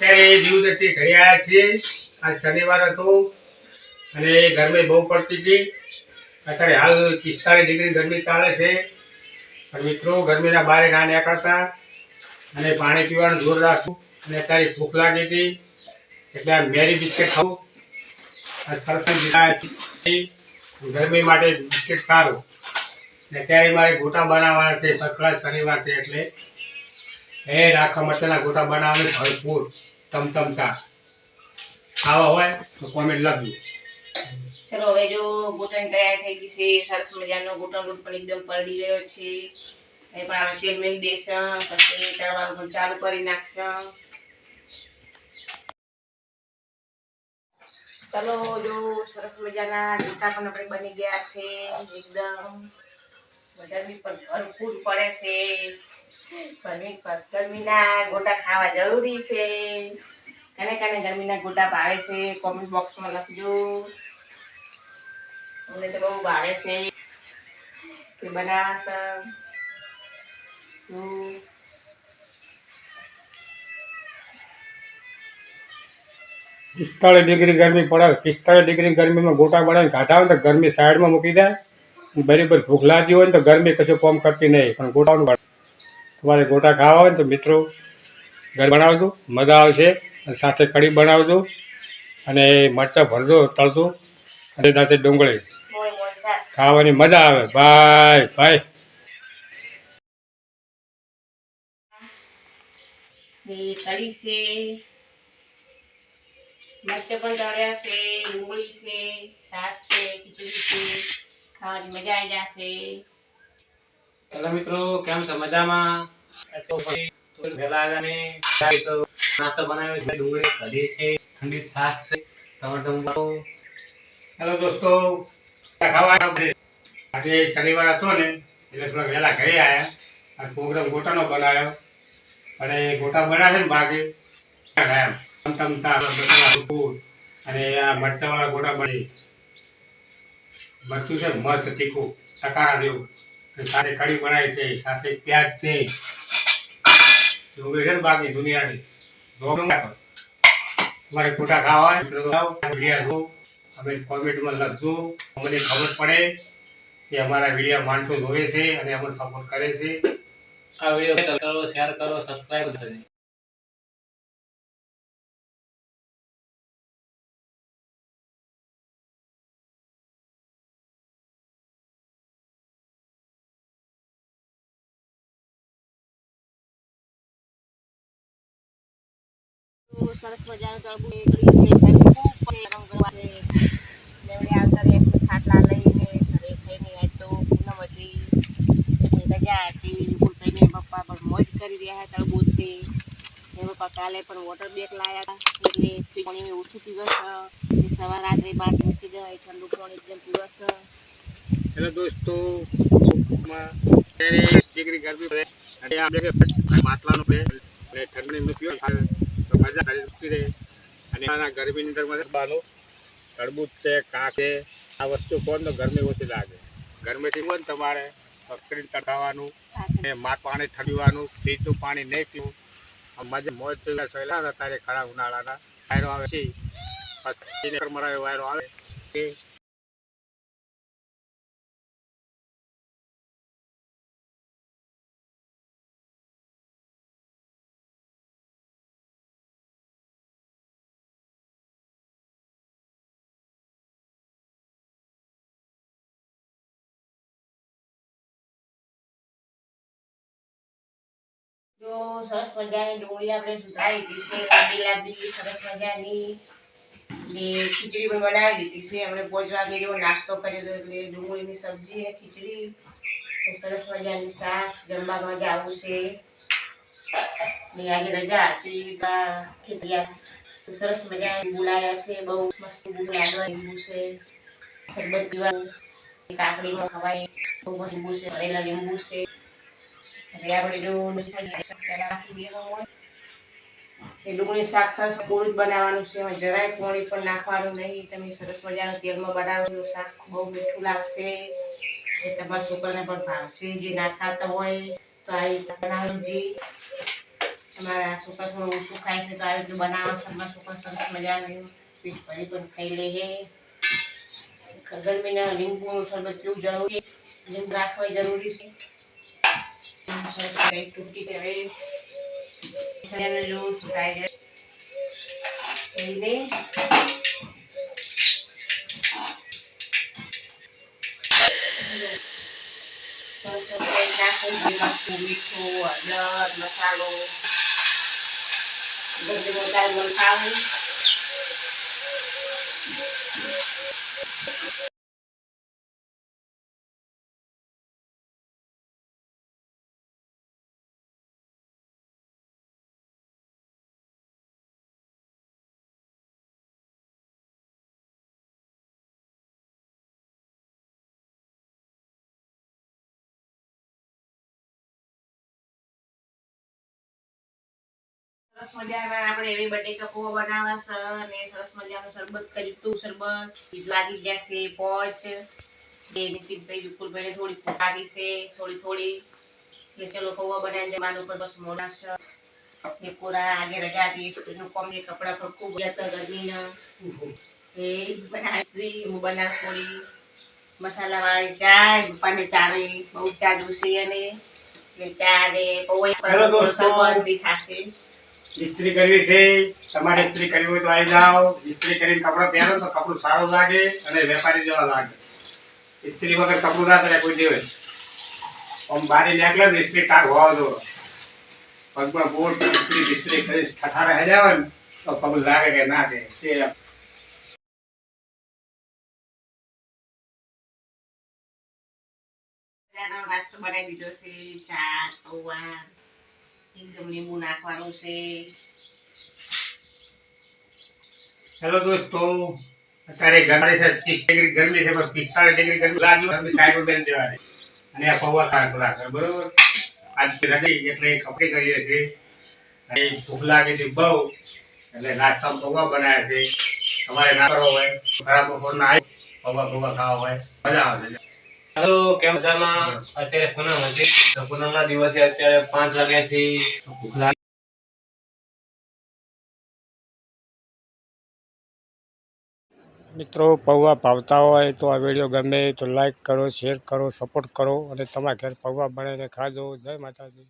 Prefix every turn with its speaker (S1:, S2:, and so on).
S1: અત્યારે જીવદત્તી ઘરે આવ્યા છીએ. આજ શનિવાર હતો અને ગરમી બહુ પડતી હતી. અત્યારે હાલ પિસ્તાળીસ ડિગ્રી ગરમી ચાલે છે. પણ મિત્રો, ગરમીના બારે ના નીકળતા અને પાણી પીવાનું જોર રાખવું. અને અત્યારે ભૂખ લાગી હતી. એટલે મેરી બિસ્કિટ ખાવું. આ સરસ ગરમી માટે બિસ્કિટ સારું. ને અત્યારે મારે ગોટા બનાવવાના છે. ફર્સ્ટ ક્લાસ શનિવાર છે એટલે. એ રાખવા મરચાના ગોટા બનાવવાની ભરપૂર. ટમટમતા આવા હોય તો કોમેન્ટ લખજો.
S2: ચલો, હવે જો ગોટાની તૈયાર થઈ ગઈ છે, સરસ મજાનો ગોટા લોટ પણ એકદમ પડી ગયો છે. એ પણ આપણે તેલ મેળી દેશું પછી તળવાનું પણ ચાલુ કરી નાખશું ચલો, જો સરસ મજાના ગોટા પણ આપણે બની ગયા છે, એકદમ. બધા બી પણ ભરપૂર પડે છે. ખાવા જરૂરી છે. કને બોક્સમાં લખજો. બહુ ભાવે છે બનાવશે
S1: પિસ્તાળીસ ડિગ્રી ગરમી પડે પિસ્તાળીસ ડિગ્રી ગરમીમાં ગોટા બનાવીને કાઢા હોય તો ગરમી સાઈડમાં મૂકી દે. બરાબર ભૂખ લાગી હોય ને તો ગરમી કશું કોમ કરતી નહીં. પણ ગોટાનું. તમારે ગોટા ખાવા હોય ને તો મિત્રો ઘર બનાવજો, મજા આવશે. અને સાથે કઢી બનાવજો. અને મરચાં ભરજો તળજો અને સાથે ડુંગળી. ખાવાની મજા આવે. ભાઈ ભાઈ
S2: છે. મજા આવી જશે.
S3: હેલો મિત્રો, કેમ છો? મજામાં? તો વહેલા આવ્યા ને તો નાસ્તો બનાવ્યો છે, ડુંગળી કઢી છે, ઠંડી છાશ છે ટમાટર મૂકો
S1: હેલો દોસ્તો ખાવા આજે શનિવાર હતો ને, એટલે થોડા વહેલા ઘરે આવ્યા. અને પ્રોગ્રામ ગોટાનો બનાવ્યો. અને ગોટા બનાવે ને બાકી અને આ મરચાવાળા ગોટા બની. મરચું છે મસ્ત તીખું, ટકારા અને સાથે કઢી બનાવી છે, સાથે પ્યાજ છે. ડુંગળી છે બાકી દુનિયાની. તમારે ગોટા ખાવા વીડિયો. અમે કોમેન્ટમાં લખજો. અમને ખબર પડે કે અમારા વિડીયા માણસો જોવે છે અને અમને સપોર્ટ કરે છે.
S3: આ વીડિયો શેર કરો સબસ્ક્રાઈબ કરો.
S2: સરસ મજાનું તળબું નીકળી છે, ઘરે ખૂબ પણ ગરમ કરવા છે. મેવડે આવતા રહ્યા છે ખાટલા લઈને ઘરે ખાઈને આજ તો પૂનમ હતી. એટલે રજા હતી વિપુલભાઈને પપ્પા પણ મોજ કરી રહ્યા હતા તળબૂચથી એ પપ્પા કાલે પણ વોટર બેગ લાવ્યા હતા. એટલે પાણી ઓછું પીવસ એ સવાર રાત્રે બહાર મૂકી દેવાય ઠંડુ પાણી એકદમ પીવસ
S1: હેલો દોસ્તો અત્યારે ડિગ્રી ગરમી પડે. અને આપણે કે માટલાનો પ્લે અને ઠંડી પીવો ને તો મજા શકતી રહે. અને આના ગરમીની અંદર મને બાલો તરબૂચ છે કાંક છે આ વસ્તુ કોણ તો ગરમી ઓછી લાગે. ગરમીથી હોય ને તમારે? પકડીને તળાવવાનું ને માટ પાણી ઠંડવાનું ફ્રીજનું પાણી નહીં પીવું. મજા મોજ સહેલા હતા ત્યારે ખરા ઉનાળાના. વાયરો આવે છે. પછી મરાયો વાયરો આવે એ
S2: જો સરસ મજાની ડુંગળી આપણે સુધારી દીધી છે લાંબી લાંબી સરસ મજાની. ને ખીચડી પણ બનાવી દીધી છે. આપણે પાંચ વાગે એવો નાસ્તો કર્યો હતો એટલે ડુંગળીની સબ્જી ને ખીચડી સરસ મજાની સાસ જમવા મજા આવું છે. ને આજે રજા હતી તો સરસ મજા બોલાયા છે. બહુ મસ્ત લાડવા લીંબુ છે. શરબત પીવાનું, કાકડીમાં ખવાય, બહુ લીંબુ છે ભરેલા લીંબુ છે. હવે આપણે જો રાખી દેવાનું એ ડુંગળી શાક સરસ પૂરું જ બનાવવાનું છે, એમાં જરાય પોણી પણ નાખવાનું નહીં. તમે સરસ મજાનું તેલમાં બનાવજો શાક બહુ મીઠું લાગશે. એ તમારા છોકરાને પણ ભાવશે જે ના ખાતા હોય, તો આવી બનાવજો તમારા છોકરા થોડું ઓછું ખાય છે, તો આવી રીતે બનાવવા સરમાં છોકરા સરસ મજાનું પેટ ભરી પણ ખાઈ લે છે. ગરમીના લીંબુનું શરબત પીવું જરૂરી લીંબુ રાખવા જરૂરી છે. સરસ કઈ તૂટી કરે શરીરને જેવું સુકાઈ જાય એને સરસ તેલ નાખું મરચું મીઠું હળદર સરસ મજાના આપણે એવી બટેકા બનાવવા છે અને સરસ મજાનું શરબત કર્યું હતું શરબત. લાગી ગયા છે પોચ. બે નીતિનભાઈ વિપુલભાઈને થોડી ભૂખ લાગી છે થોડી થોડી. એટલે ચલો પૌવા બનાવીને જમવાનું ઉપર બસ મોડા છે. એ પૂરા આગે રજા હતી સ્કૂલનું કોમ ને કપડાં ખૂબ ગયા હતા ગરમીના. એ બનાવી હું બનાવ થોડી. મસાલાવાળી ચા પપ્પાને ચારે બહુ ચા જોશે અને ચા ને પૌવા શરબત બી ખાશે.
S1: ઇસ્ત્રી કરવી છે, તમારે ઇસ્ત્રી કરવી હોય તો આવી જાઓ. ઇસ્ત્રી કરીને કપડાં પહેરો તો કપડું સારું લાગે અને વેપારી જેવા લાગે. ઇસ્ત્રી વગર કપડું ના કરે કોઈ દિવસ. આમ બારી નીકળે તો ઇસ્ત્રી ટાક હોવા દો. પગમાં બોટ ઇસ્ત્રી ઇસ્ત્રી કરી ઠઠારે હજાવે ને, તો પગ લાગે કે ના કે. તે
S2: બનાવી દીધો છે ચા પૌવા
S1: હેલો દોસ્તો, અત્યારે ગરમી છે, ત્રીસ ડિગ્રી ગરમી છે પિસ્તાળીસ ડિગ્રી ગરમી લાગી ગરમી સાઈડ બેન દેવાની અને આ પૌવા ખાવા ખોરાક બરોબર? આજ રજાઈ એટલે કપડી કરીએ છીએ. અને ભૂખ લાગે છે બહુ, એટલે નાસ્તામાં પૌવા બનાવ્યા છે. તમારે ના કરવા હોય, ખરાબ બપોરના આવી પૌવા પૌવા ખાવા હોય, મજા આવે
S3: હેલો કેમ મજામાં? અત્યારે પૂનમ હતી. તો પૂનમના દિવસે અત્યારે પાંચ વાગ્યાથી ભૂખ
S1: મિત્રો, પૌવા ભાવતા હોય તો આ વીડિયો ગમે તો લાઈક કરો શેર કરો સપોર્ટ કરો અને તમારા ઘેર પૌવા બનાવીને ખાજો. જય માતાજી.